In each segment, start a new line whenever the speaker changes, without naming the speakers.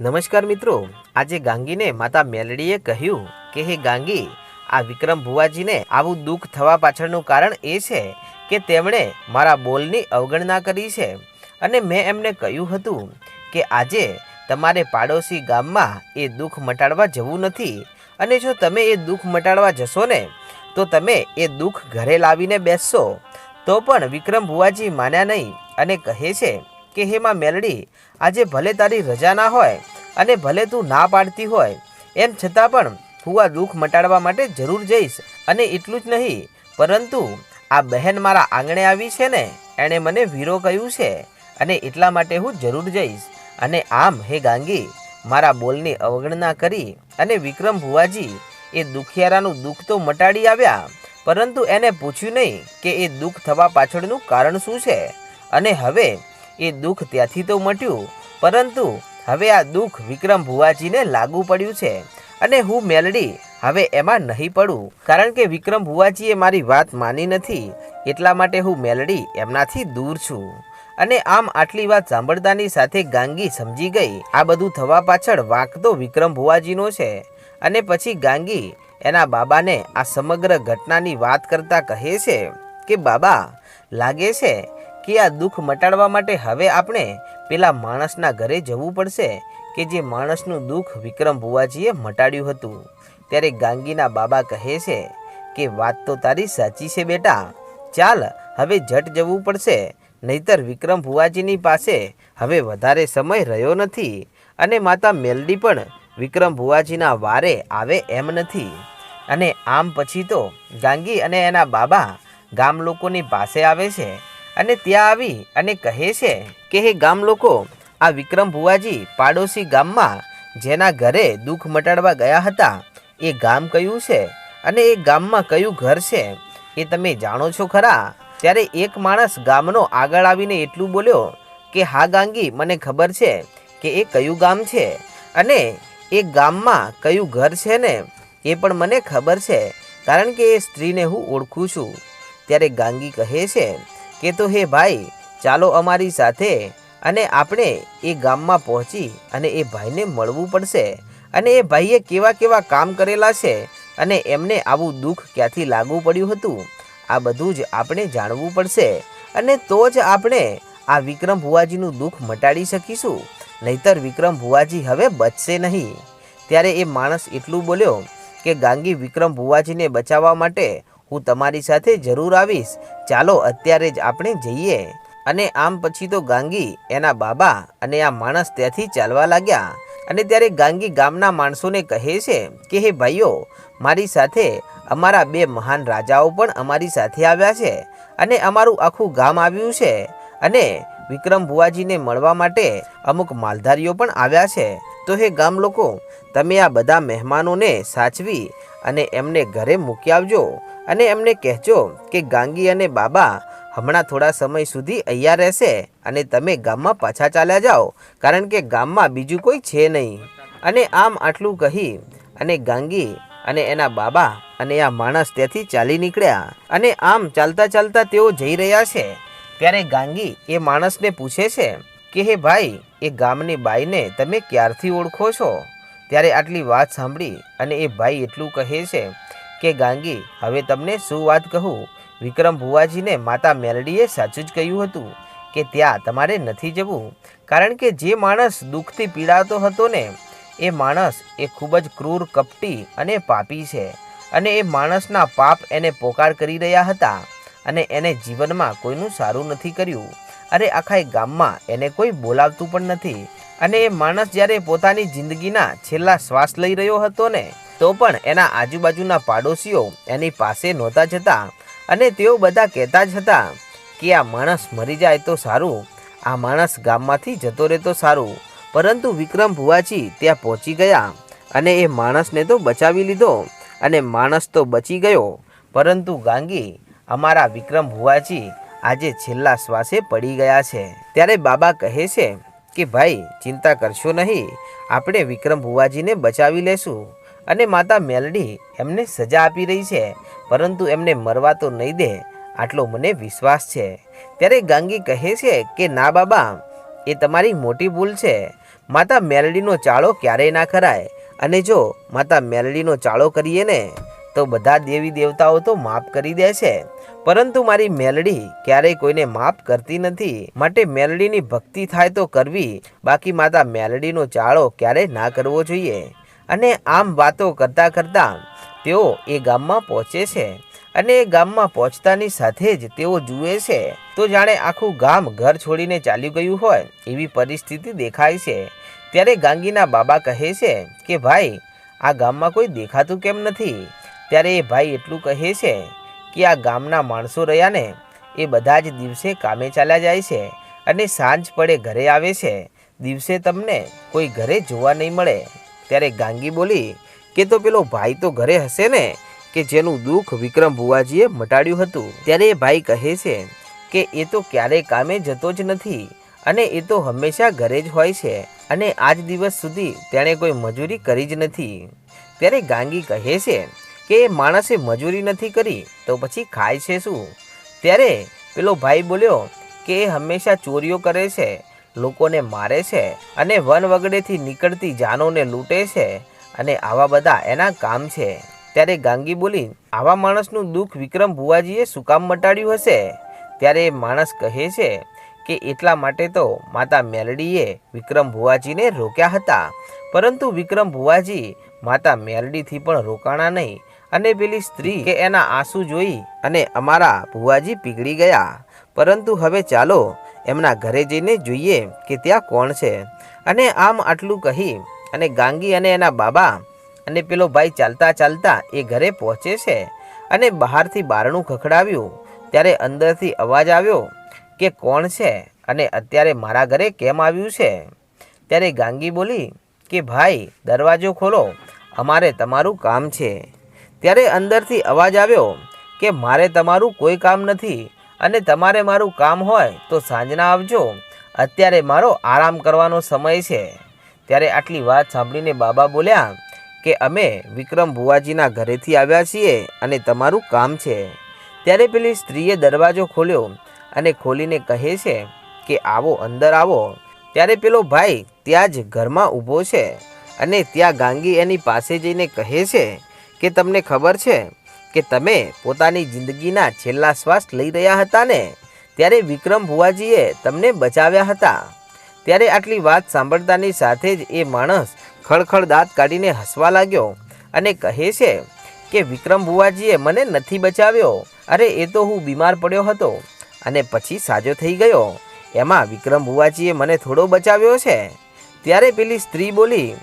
નમસ્કાર મિત્રો. આજે ગાંગીને માતા મેલડીએ કહ્યું કે, હે ગાંગી, આ વિક્રમ ભુવાજીને આવું દુઃખ થવા પાછળનું કારણ એ છે કે તેમણે મારા બોલની અવગણના કરી છે. અને મેં એમને કહ્યું હતું કે, આજે તમારે પાડોશી ગામમાં એ દુઃખ મટાડવા જવું નથી. અને જો તમે એ દુઃખ મટાડવા જશો ને, તો તમે એ દુઃખ ઘરે લાવીને બેસશો. તો પણ વિક્રમ ભુવાજી માન્યા નહીં અને કહે છે કે હે માં મેલડી, આજે ભલે તારી રજા ના હોય અને ભલે તું ના પાડતી હોય, એમ છતાં પણ હું આ દુઃખ મટાડવા માટે જરૂર જઈશ અને એટલું જ નહીં, પરંતુ આ બહેન મારા આંગણે આવી છે ને, એણે મને વીરો કહ્યું છે અને એટલા માટે હું જરૂર જઈશ. અને આમ, હે ગાંગી, મારા બોલની અવગણના કરી અને વિક્રમ ભુવાજી એ દુખિયારાનું દુઃખ તો મટાડી આવ્યા, પરંતુ એને પૂછ્યું નહીં કે એ દુઃખ થવા પાછળનું કારણ શું છે? અને હવે એ દુઃખ ત્યાંથી તો મટ્યું. પરંતુ હવે આ દુઃખ વિક્રમ ભુવાજીને લાગુ પડ્યું છે અને હું મેલડી હવે એમાં નહીં પડું. કારણ કે વિક્રમ ભુવાજીએ મારી વાત માની નથી. એટલા માટે હું મેલડી એમનાથી દૂર છું. અને આમ આટલી વાત સાંભળતાની સાથે ગાંગી સમજી ગઈ. આ બધું થવા પાછળ વાંક તો વિક્રમ ભુવાજીનો છે. અને પછી ગાંગી એના બાબાને આ સમગ્ર ઘટનાની વાત કરતા કહે છે કે, બાબા, લાગે છે કે આ દુઃખ મટાડવા માટે હવે આપણે પેલા માણસના ઘરે જવું પડશે કે જે માણસનું દુઃખ વિક્રમ ભુવાજીએ મટાડ્યું હતું. ત્યારે ગાંગીના બાબા કહે છે કે, વાત તો તારી સાચી છે બેટા. ચાલ, હવે જટ જવું પડશે. નહીતર વિક્રમ ભુવાજીની પાસે હવે વધારે સમય રહ્યો નથી અને માતા મેલડી પણ વિક્રમ ભુવાજીના વારે આવે એમ નથી. અને આમ પછી તો ગાંગી અને એના બાબા ગામ લોકોની પાસે આવે છે અને ત્યાં આવી અને કહે છે કે, હે ગામ લોકો, આ વિક્રમ ભુવાજી પાડોશી ગામમાં જેના ઘરે દુઃખ મટાડવા ગયા હતા, એ ગામ કયું છે? અને એ ગામમાં કયું ઘર છે? એ તમે જાણો છો ખરા? ત્યારે એક માણસ ગામનો આગળ આવીને એટલું બોલ્યો કે, હા ગાંગી, મને ખબર છે કે એ કયું ગામ છે અને એ ગામમાં કયું ઘર છે ને? એ પણ મને ખબર છે, કારણ કે એ સ્ત્રીને હું ઓળખું છું. ત્યારે ગાંગી કહે છે કે તો હે ભાઈ, ચાલો અમારી સાથે અને આપણે એ ગામમાં પહોંચી અને એ ભાઈને મળવું પડશે. અને એ ભાઈએ કેવા કેવા કામ કરેલા છે અને એમને આવું દુઃખ ક્યાંથી લાગુ પડ્યું હતું, આ બધું જ આપણે જાણવું પડશે. અને તો જ આપણે આ વિક્રમ ભુવાજીનું દુઃખ મટાડી શકીશું, નહીતર વિક્રમ ભુવાજી હવે બચશે નહીં. ત્યારે એ માણસ એટલું બોલ્યો કે ગાંગી વિક્રમ ભુવાજીને બચાવવા માટે હું તમારી સાથે જરૂર આવીશ. ચાલો અત્યારે જ આપણે જઈએ. અને આમ પછી તો ગાંગી એના બાબા અને આ માણસ ત્યાંથી ચાલવા લાગ્યા. અને ત્યારે ગાંગી ગામના માણસોને કહે છે કે, હે ભાઈઓ, મારી સાથે અમારા બે મહાન રાજાઓ પણ અમારી સાથે આવ્યા છે. અને અમારું આખું ગામ આવ્યું છે. અને વિક્રમ ભુવાજીને મળવા માટે અમુક માલધારીઓ પણ આવ્યા છે. તો હે ગામ લોકો, તમે આ બધા મહેમાનોને સાચવી અને એમને ઘરે મૂકી આવજો. અને એમને કહેજો કે ગાંગી અને બાબા હમણાં થોડા સમય સુધી અહીંયા રહેશે અને તમે ગામમાં પાછા ચાલ્યા જાઓ, કારણ કે ગામમાં બીજું કોઈ છે નહીં. અને આમ આટલું કહી અને ગાંગી અને એના બાબા અને આ માણસ ત્યાંથી ચાલી નીકળ્યા. અને આમ ચાલતા ચાલતા તેઓ જઈ રહ્યા છે. ત્યારે ગાંગી એ માણસને પૂછે છે કે, હે ભાઈ, એ ગામની બાઈને તમે ક્યારથી ઓળખો છો? ત્યારે આટલી વાત સાંભળી અને એ ભાઈ એટલું કહે છે કે ગાંગી, હવે તમને શું વાત કહું? વિક્રમ ભુવાજીને માતા મેલડીએ સાચું જ કહ્યું હતું કે ત્યાં તમારે નથી જવું. કારણ કે જે માણસ દુઃખથી પીડાતો હતો ને, એ માણસ એ ખૂબ જ ક્રૂર, કપટી અને પાપી છે. અને એ માણસના પાપ એને પોકાર કરી રહ્યા હતા અને એને જીવનમાં કોઈનું સારું નથી કર્યું. અરે, આખા ગામમાં એને કોઈ બોલાવતું પણ નથી. અને એ માણસ જ્યારે પોતાની જિંદગીના છેલ્લા શ્વાસ લઈ રહ્યો હતો ને તો પણ એના આજુબાજુના પાડોશીઓ એની પાસે નહોતા જતા અને તેઓ બધા કહેતા જ હતા કે આ માણસ મરી જાય તો સારું, આ માણસ ગામમાંથી જતો રહે તો સારું. પરંતુ વિક્રમ ભુવાજી ત્યાં પહોંચી ગયા અને એ માણસને તો બચાવી લીધો અને માણસ તો બચી ગયો. પરંતુ ગાંગી, અમારા વિક્રમ ભુવાજી આજે છેલ્લા શ્વાસે પડી ગયા છે. ત્યારે બાબા કહે છે કે, ભાઈ, ચિંતા કરશો નહીં, આપણે વિક્રમ ભુવાજીને બચાવી લેશું. અને માતા મેલડી એમને સજા આપી રહી છે, પરંતુ એમને મરવા તો નહીં દે, આટલો મને વિશ્વાસ છે. ત્યારે ગાંગી કહે છે કે, ના બાબા, એ તમારી મોટી ભૂલ છે. માતા મેલડીનો ચાળો ક્યારેય ના કરાય અને જો માતા મેલડીનો ચાળો કરીએ ને, તો બધા દેવી દેવતાઓ તો માફ કરી દે છે. પરંતુ મારી મેલડી ક્યારેય કોઈને માફ કરતી નથી. માટે મેલડીની ભક્તિ થાય તો કરવી. બાકી માતા મેલડીનો ચાળો ક્યારેય ના કરવો જોઈએ? અને આમ વાતો કરતાં કરતાં તેઓ એ ગામમાં પહોંચે છે. અને એ ગામમાં પહોંચતાની સાથે જ તેઓ જુએ છે. તો જાણે આખું ગામ ઘર છોડીને ચાલ્યું ગયું હોય એવી પરિસ્થિતિ દેખાય છે. ત્યારે ગાંગીના બાબા કહે છે કે, ભાઈ, આ ગામમાં કોઈ દેખાતું કેમ નથી? ત્યારે એ ભાઈ એટલું કહે છે કે, આ ગામના માણસો રહ્યા ને એ બધા જ દિવસે કામે ચાલ્યા જાય છે અને સાંજ પડે ઘરે આવે છે. દિવસે તમને કોઈ ઘરે જોવા નહીં મળે. ત્યારે ગાંગી બોલી કે તો પેલો ભાઈ તો ઘરે હશે ને, કે જેનું દુઃખ વિક્રમ ભુવાજીએ મટાડ્યું હતું. ત્યારે એ ભાઈ કહે છે કે એ તો ક્યારેય કામે જતો જ નથી અને એ તો હંમેશા ઘરે જ હોય છે અને આજ દિવસ સુધી તેણે કોઈ મજૂરી કરી જ નથી. ત્યારે ગાંગી કહે છે કે એ માણસે મજૂરી નથી કરી તો પછી ખાય છે શું? ત્યારે પેલો ભાઈ બોલ્યો કે એ હંમેશા ચોરીઓ કરે છે લોકોને મારે છે અને વન વગડેથી નીકળતી જાનોને લૂંટે છે અને આવા બધા એના કામ છે. ત્યારે ગાંગી બોલી, આવા માણસનું દુઃખ વિક્રમ ભુવાજીએ શું કામ મટાડ્યું હશે? ત્યારે માણસ કહે છે કે, એટલા માટે તો માતા મેલડીએ વિક્રમ ભુવાજીને રોક્યા હતા. પરંતુ વિક્રમ ભુવાજી માતા મેલડીથી પણ રોકાણા નહીં. અને પેલી સ્ત્રી કે એના આંસુ જોઈ અને અમારા ભુવાજી પીગળી ગયા. પરંતુ હવે ચાલો એમના ઘરે જઈને જોઈએ કે ત્યાં કોણ છે. અને આમ આટલું કહી અને ગાંગી અને એના બાબા અને પેલો ભાઈ ચાલતા ચાલતા એ ઘરે પહોંચે છે અને બહારથી બારણું ખખડાવ્યું. ત્યારે અંદરથી અવાજ આવ્યો કે કોણ છે અને અત્યારે મારા ઘરે કેમ આવ્યું છે? ત્યારે ગાંગી બોલી કે ભાઈ, દરવાજો ખોલો, અમારે તમારું કામ છે. ત્યારે અંદરથી અવાજ આવ્યો કે મારે તમારું કોઈ કામ નથી અને તમારે મારું કામ હોય તો સાંજના આવજો. અત્યારે મારો આરામ કરવાનો સમય છે. ત્યારે આટલી વાત સાંભળીને બાબા બોલ્યા કે અમે વિક્રમ ભુવાજીના ઘરેથી આવ્યા છીએ અને તમારું કામ છે. ત્યારે પેલી સ્ત્રીએ દરવાજો ખોલ્યો અને ખોલીને કહે છે કે આવો અંદર આવો. ત્યારે પેલો ભાઈ ત્યાં જ ઘરમાં ઊભો છે અને ત્યાં ગાંગી એની પાસે જઈને કહે છે કે તમને ખબર છે કે તમે પોતાની જિંદગીના છેલ્લા શ્વાસ લઈ રહ્યા હતા ને, ત્યારે વિક્રમ ભુવાજીએ તમને બચાવ્યા હતા. ત્યારે આટલી વાત સાંભળતાની સાથે જ એ માણસ ખળખળ દાંત કાઢીને હસવા લાગ્યો અને કહે છે કે, વિક્રમ ભુવાજીએ મને નથી બચાવ્યો. અરે, એ તો હું બીમાર પડ્યો હતો. અને પછી સાજો થઈ ગયો. એમાં વિક્રમ ભુવાજીએ મને થોડો બચાવ્યો છે. ત્યારે પેલી સ્ત્રી બોલી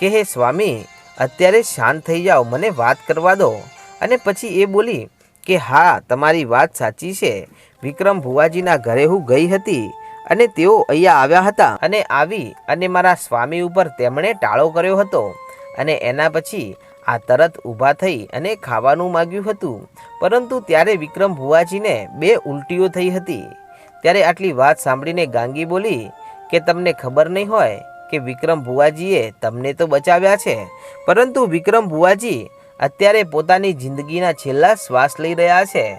કે, હે સ્વામી, અત્યારે શાંત થઈ જાઓ, મને વાત કરવા દો. અને પછી એ બોલી કે હા, તમારી વાત સાચી છે. વિક્રમ ભુવાજીના ઘરે હું ગઈ હતી અને તેઓ અહીંયા આવ્યા હતા અને આવી અને મારા સ્વામી ઉપર તેમણે ટાળો કર્યો હતો અને એના પછી આ તરત ઊભા થઈ અને ખાવાનું માગ્યું હતું. પરંતુ ત્યારે વિક્રમ ભુવાજીને બે ઉલટીઓ થઈ હતી. ત્યારે આટલી વાત સાંભળીને ગાંગી બોલી કે તમને ખબર નહીં હોય કે વિક્રમ ભુવાજીએ તમને તો બચાવ્યા છે. પરંતુ વિક્રમ ભુવાજી અત્યારે પોતાની જિંદગીના છેલ્લા શ્વાસ લઈ રહ્યા છે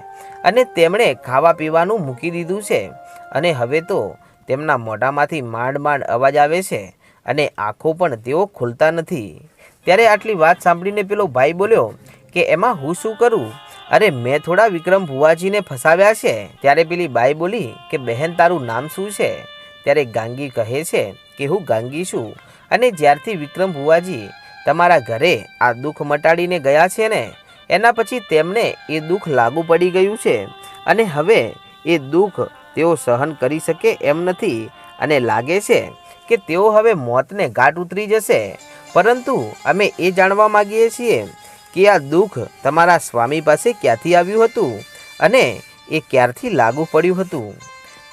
અને તેમણે ખાવા પીવાનું મૂકી દીધું છે. અને હવે તો તેમના મોઢામાંથી માંડ માંડ અવાજ આવે છે અને આંખો પણ તેઓ ખોલતા નથી. ત્યારે આટલી વાત સાંભળીને પેલો ભાઈ બોલ્યો કે, એમાં હું શું કરું? અરે, મેં થોડા વિક્રમ ભુવાજીને ફસાવ્યા છે. ત્યારે પેલી બાઈ બોલી કે, બહેન, તારું નામ શું છે? ત્યારે ગાંગી કહે છે કે, હું ગાંગી છું. અને જ્યારથી વિક્રમ ભુવાજી તમારા ઘરે આ દુઃખ મટાડીને ગયા છે ને? એના પછી તેમને એ દુઃખ લાગુ પડી ગયું છે. અને હવે એ દુઃખ તેઓ સહન કરી શકે એમ નથી. અને લાગે છે કે તેઓ હવે મોતને ઘાટ ઉતરી જશે. પરંતુ અમે એ જાણવા માગીએ છીએ કે આ દુઃખ તમારા સ્વામી પાસે ક્યાંથી આવ્યું હતું અને એ ક્યારથી લાગુ પડ્યું હતું?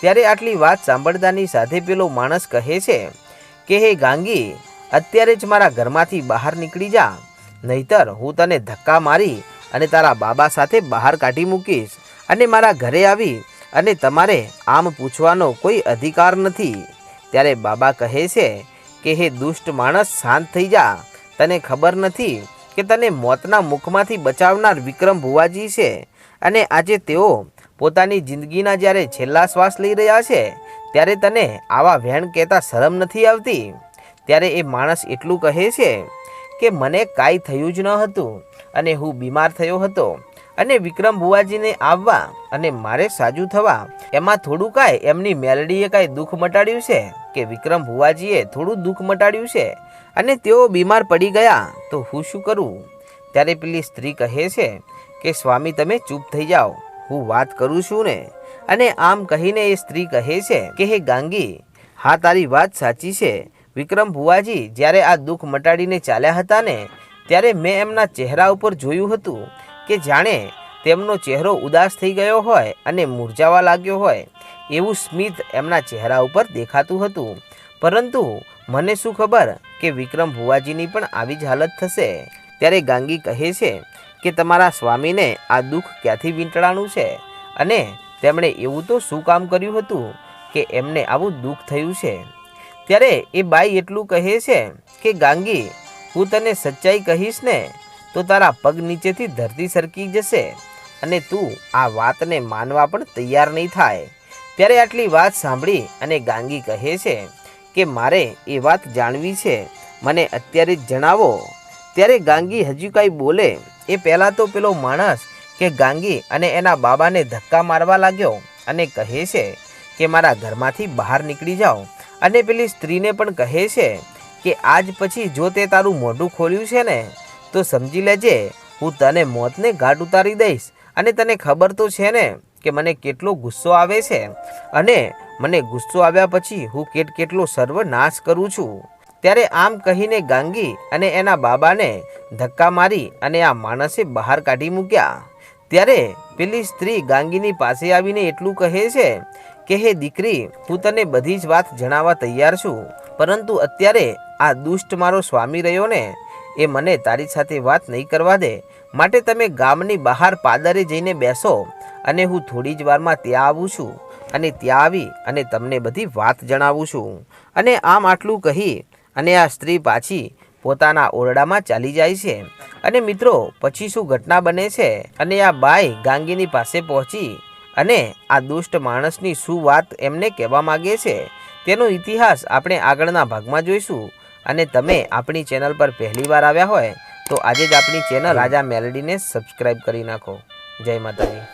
ત્યારે આટલી વાત સાંભળતાની સાથે પેલો માણસ કહે છે કે, હે ગાંગી અત્યારે જ મારા ઘરમાંથી બહાર નીકળી જા. નહીતર હું તને ધક્કા મારી અને તારા બાબા સાથે બહાર કાઢી મૂકીશ અને મારા ઘરે આવી અને તમારે આમ પૂછવાનો કોઈ અધિકાર નથી. ત્યારે બાબા કહે છે કે, હે દુષ્ટ માણસ, શાંત થઈ જા. તને ખબર નથી કે તને મોતના મુખમાંથી બચાવનાર વિક્રમ ભુવાજી છે અને આજે તેઓ પોતાની જિંદગીના જ્યારે છેલ્લા શ્વાસ લઈ રહ્યા છે, ત્યારે તને આવા વેણ કહેતા શરમ નથી આવતી. ત્યારે એ માણસ એટલું કહે છે કે મને કાંઈ થયું જ ન હતું અને હું બીમાર થયો હતો અને વિક્રમ બુવાજીને આવવા અને મારે સાજું થવા, એમાં થોડું કાંઈ એમની મેલડીએ કાંઈ દુઃખ મટાડ્યું છે કે વિક્રમ ભુવાજીએ થોડું દુઃખ મટાડ્યું છે અને તેઓ બીમાર પડી ગયા, તો હું શું કરું? ત્યારે પેલી સ્ત્રી કહે છે કે, સ્વામી, તમે ચૂપ થઈ જાઓ. હું વાત કરું છું ને. અને આમ કહીને એ સ્ત્રી કહે છે કે, હે ગાંગી, હા તારી વાત સાચી છે વિક્રમ ભુવાજી જ્યારે આ દુઃખ મટાડીને ચાલ્યા હતા ને ત્યારે મેં એમના ચહેરા ઉપર જોયું હતું કે જાણે તેમનો ચહેરો ઉદાસ થઈ ગયો હોય અને મૂરઝાવા લાગ્યો હોય એવું સ્મિત એમના ચહેરા ઉપર દેખાતું હતું. પરંતુ મને શું ખબર કે વિક્રમ ભુવાજીની પણ આવી જ હાલત થશે? ત્યારે ગાંગી કહે છે કે તમારા સ્વામીને આ દુઃખ ક્યાંથી વીંટળાનું છે? અને તેમણે એવું તો શું કામ કર્યું હતું કે એમને આવું દુઃખ થયું છે? ત્યારે એ બાઈ એટલું કહે છે કે, ગાંગી, હું તને સચ્ચાઈ કહીશ ને, તો તારા પગ નીચેથી ધરતી સરકી જશે અને તું આ વાતને માનવા પણ તૈયાર નહીં થાય. ત્યારે આટલી વાત સાંભળી અને ગાંગી કહે છે કે, મારે એ વાત જાણવી છે. મને અત્યારે જ જણાવો. ત્યારે ગાંગી હજુ કાંઈ બોલે. એ પહેલાં તો પેલો માણસ કે, ગાંગી, અને એના બાબાને ધક્કા મારવા લાગ્યો અને કહે છે કે, મારા ઘરમાંથી બહાર નીકળી જાઓ. અને પેલી સ્ત્રીને પણ કહે છે કે આજ પછી જો તે તારું મોઢું ખોલ્યું છે ને, તો સમજી લેજે, હું તને મોતને ઘાટ ઉતારી દઈશ. અને તને ખબર તો છે ને કે મને કેટલો ગુસ્સો આવે છે. અને મને ગુસ્સો આવ્યા પછી હું કેટ કેટલો સર્વનાશ કરું છું. ત્યારે આમ કહીને ગાંગી અને એના બાબાને ધક્કા મારી અને આ માણસે બહાર કાઢી મૂક્યા. ત્યારે પેલી સ્ત્રી ગાંગીની પાસે આવીને એટલું કહે છે કે હે દીકરી, હું તને બધી જ વાત જણાવવા તૈયાર છું, પરંતુ અત્યારે આ દુષ્ટ મારો સ્વામી રહ્યો ને, એ મને તારી સાથે વાત નહીં કરવા દે. માટે તમે ગામની બહાર પાદરે જઈને બેસો અને હું થોડી જ વારમાં ત્યાં આવું છું અને ત્યાં આવી અને તમને બધી વાત જણાવું છું. અને આમ આટલું કહી અને આ સ્ત્રી પાછી પોતાના ઓરડામાં ચાલી જાય છે. અને મિત્રો, પછી શું ઘટના બને છે? અને આ બાઈ ગાંગીની પાસે પહોંચી અને આ દુષ્ટ માણસની શું વાત એમને કહેવા માગે છે? તેનો ઇતિહાસ આપણે આગળના ભાગમાં જોઈશું. અને તમે આપણી ચેનલ પર પહેલીવાર આવ્યા હોય, તો આજે જ આપણી ચેનલ રાજા મેલડીને સબસ્ક્રાઈબ કરી નાખો. જય માતાજી.